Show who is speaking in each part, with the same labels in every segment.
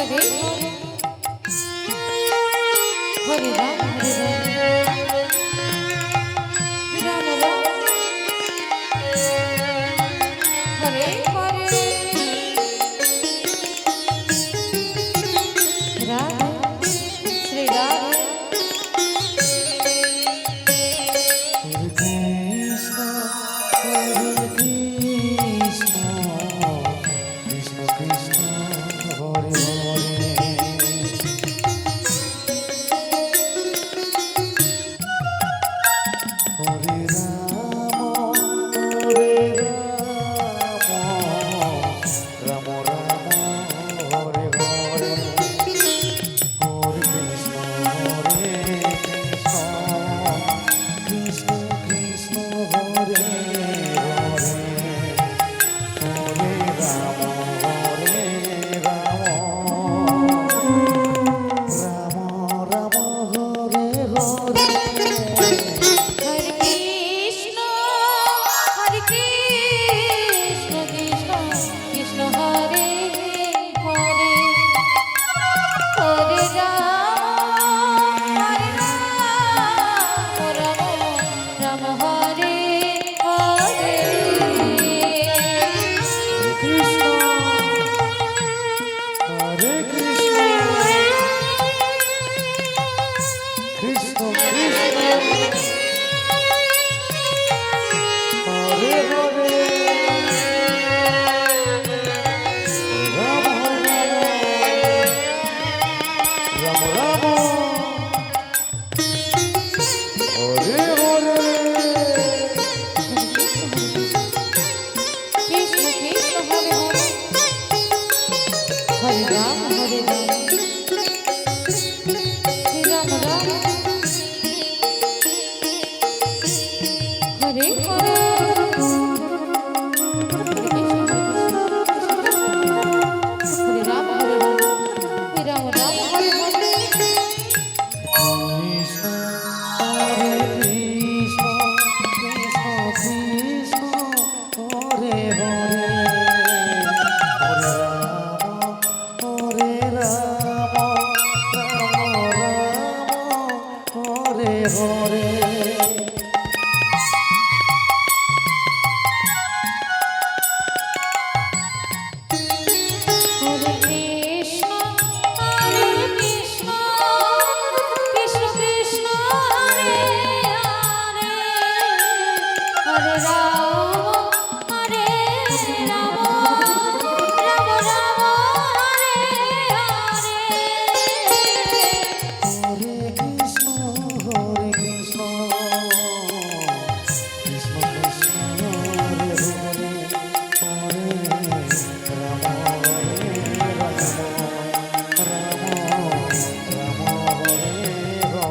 Speaker 1: হরে রে হরে রাম হরে
Speaker 2: রাম। রাম রাম। হরে Bravo! Oh.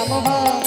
Speaker 2: Ram
Speaker 1: ভাই